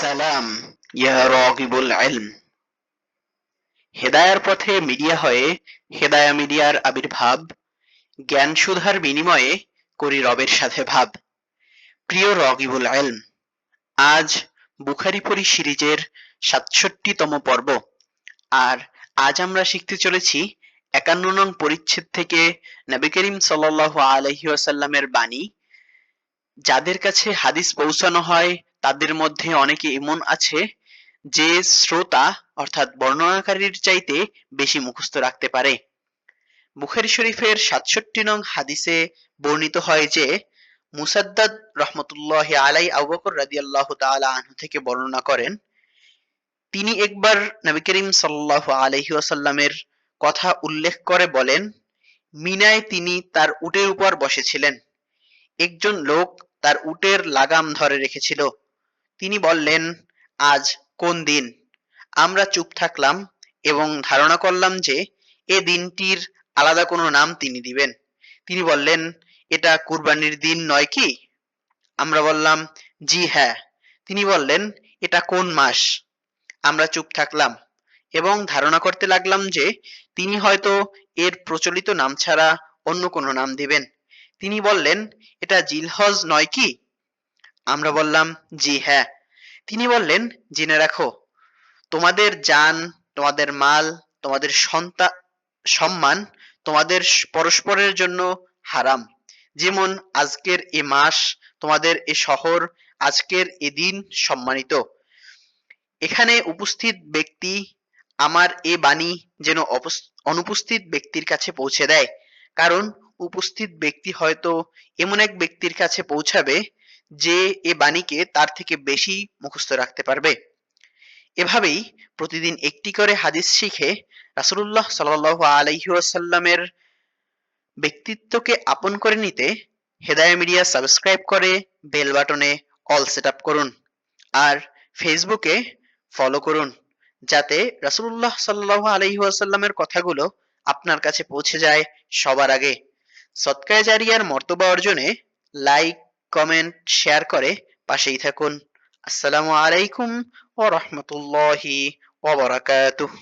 সালাম ইয়া রাগিবুল ইলম। হেদায়ার পথে মিডিয়া হয়ে, হেদায়া মিডিয়ার আবির্ভাব, জ্ঞান সুধার বিনিময়ে করি রবের সাথে ভাব। প্রিয় রগিবুল ইলম, আজ বুখারি পড়ি সিরিজের সাতষট্টিতম পর্ব, আর আজ আমরা শিখতে চলেছি একান্ন নং পরিচ্ছেদ থেকে নবী করিম সাল্লাল্লাহু আলাইহি ওয়াসাল্লামের বাণী, যাদের কাছে হাদিস পৌঁছানো হয় তাদের মধ্যে অনেকে এমন আছে যে শ্রোতা অর্থাৎ বর্ণনাকারীর চাইতে বেশি মুখস্থ রাখতে পারে। বুখারি শরীফের সাতষট্টি নং হাদিসে বর্ণিত হয় যে, মুসাদ্দাদ রহমতুল্লাহ আলাই আবু বকর রাদিয়াল্লাহু তাআলা আনহু থেকে বর্ণনা করেন, তিনি একবার নবী করিম সাল্লাল্লাহু আলাইহি ওয়াসাল্লামের কথা উল্লেখ করে বলেন, মিনায় তিনি তার উটের উপর বসেছিলেন। একজন লোক তার উটের লাগাম ধরে রেখেছিল। তিনি বললেন, আজ কোন দিন? আমরা চুপ থাকলাম এবং ধারণা করলাম যে এ দিনটির আলাদা কোনো নাম তিনি দিবেন। তিনি বললেন, এটা কুরবানির দিন নয় কি? আমরা বললাম, জি হ্যাঁ। তিনি বললেন, এটা কোন মাস? আমরা চুপ থাকলাম এবং ধারণা করতে লাগলাম যে তিনি হয়তো এর প্রচলিত নাম ছাড়া অন্য কোনো নাম দিবেন। তিনি বললেন, এটা জিলহজ নয় কি? আমরা বললাম, জি হ্যাঁ। তিনি বললেন, জেনে রাখো, তোমাদের জান, তোমাদের মাল, তোমাদের সন্তান সম্মান তোমাদের পরস্পরের জন্য হারাম। যেমন আজকের এ মাস তোমাদের এ শহর, আজকের এ দিন সম্মানিত। এখানে উপস্থিত ব্যক্তি আমার এ বাণী যেন অনুপস্থিত ব্যক্তির কাছে পৌঁছে দেয়। কারণ উপস্থিত ব্যক্তি হয়তো এমন এক ব্যক্তির কাছে পৌঁছাবে যে এ বাণীকে তার থেকে বেশি মুখস্থ রাখতে পারবে। এভাবেই প্রতিদিন একটি করে হাদিস শিখে রাসুল্লাহ সাল আলহিউসাল্লামের ব্যক্তিত্বকে আপন করে নিতে হেদায়া মিডিয়া সাবস্ক্রাইব করে বেল বাটনে অল সেট আপ করুন আর ফেসবুকে ফলো করুন যাতে রাসুল্লাহ সাল্লাহ আলহিহাসাল্লামের কথাগুলো আপনার কাছে পৌঁছে যায় সবার আগে। সৎকায় জারিয়ার মর্তবা অর্জনে লাইক কমেন্ট শেয়ার করে পাশেই থাকুন। আসসালামু আলাইকুম ও রহমতুল্লাহি ওবরাকাতুহ